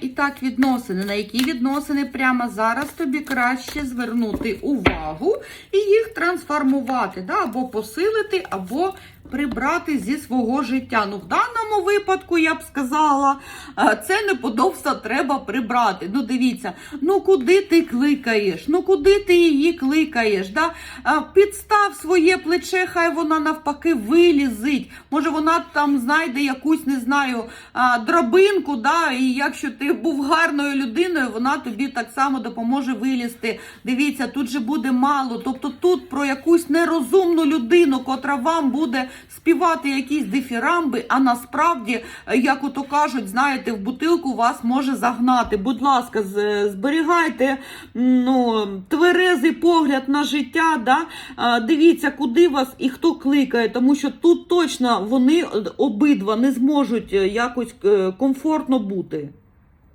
І так, відносини. На які відносини прямо зараз тобі краще звернути увагу і їх трансформувати, да? або посилити, або прибрати зі свого життя. Ну, в даному випадку я б сказала, е, це неподобство треба прибрати. Ну, дивіться, ну куди ти кликаєш? Ну куди ти її кликаєш? Да? Е, Підстав своє плече, хай вона навпаки вилізить. Може, вона там знайде якусь, не знаю, драбинку, да? і якщо ти був гарною людиною, вона тобі так само допоможе вилізти. Дивіться, тут же буде мало. Тобто тут про якусь нерозумну людину, котра вам буде співати якісь дифірамби, а насправді, е, як ото кажуть, знаєте, в бутилку вас може загнати. Будь ласка, зберігайте м, ну, тверезий погляд на життя. Да? Дивіться, куди вас і хто кликає, тому що тут точно вони е, обидва не зможуть е, якось е, комфортно бути.